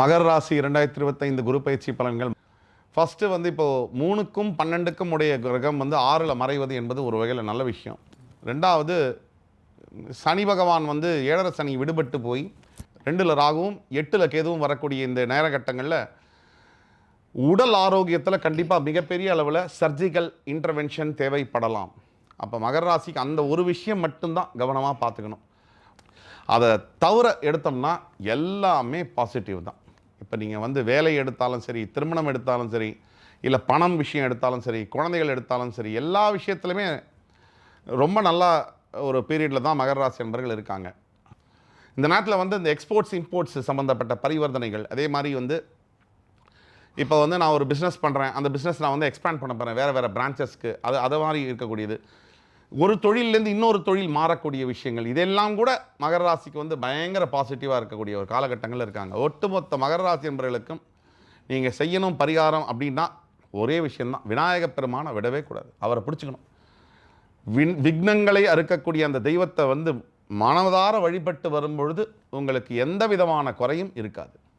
மகர ராசி இரண்டாயிரத்தி இருபத்தைந்து குரு பயிற்சி பலன்கள். ஃபஸ்ட்டு வந்து இப்போது மூணுக்கும் பன்னெண்டுக்கும் உடைய கிரகம் வந்து ஆறில் மறைவது என்பது ஒரு வகையில் நல்ல விஷயம். ரெண்டாவது சனி பகவான் வந்து ஏழரை சனி விடுபட்டு போய் ரெண்டில் ராகுவும் எட்டில் கேதுவும் வரக்கூடிய இந்த நேரகட்டங்களில் உடல் ஆரோக்கியத்தில் கண்டிப்பாக மிகப்பெரிய அளவில் சர்ஜிக்கல் இன்டர்வென்ஷன் தேவைப்படலாம். அப்போ மகர ராசிக்கு அந்த ஒரு விஷயம் மட்டும்தான் கவனமாக பார்த்துக்கணும். அதை தவிர எடுத்தோம்னா எல்லாமே பாசிட்டிவ் தான். இப்போ நீங்கள் வந்து வேலை எடுத்தாலும் சரி திருமணம் எடுத்தாலும் சரி இல்லை பணம் விஷயம் எடுத்தாலும் சரி குழந்தைகள் எடுத்தாலும் சரி எல்லா விஷயத்துலையுமே ரொம்ப நல்லா ஒரு பீரியடில் தான் மகர ராசி நண்பர்கள் இருக்காங்க. இந்த நேரத்தில் வந்து இந்த எக்ஸ்போர்ட்ஸ் இம்போர்ட்ஸ் சம்மந்தப்பட்ட பரிவர்த்தனைகள் அதே மாதிரி வந்து இப்போ வந்து நான் ஒரு பிஸ்னஸ் பண்ணுறேன் அந்த பிஸ்னஸ் நான் வந்து எக்ஸ்பேண்ட் பண்ண போகிறேன் வேறு வேறு பிரான்ச்சஸ்க்கு அது அது மாதிரி இருக்கக்கூடியது. ஒரு தொழிலேருந்து இன்னொரு தொழில் மாறக்கூடிய விஷயங்கள். இதெல்லாம் கூட மகர ராசிக்கு வந்து பயங்கர பாசிட்டிவாக இருக்கக்கூடிய ஒரு காலகட்டங்கள் இருக்காங்க. ஒட்டுமொத்த மகர ராசி என்பவர்களுக்கும் நீங்கள் செய்யணும் பரிகாரம் அப்படின்னா ஒரே விஷயந்தான் விநாயகப் பெருமானை விடவே கூடாது. அவரை பிடிச்சிக்கணும். விண் விக்னங்களை அறுக்கக்கூடிய அந்த தெய்வத்தை வந்து மனதார வழிபட்டு வரும்பொழுது உங்களுக்கு எந்த விதமான குறையும் இருக்காது.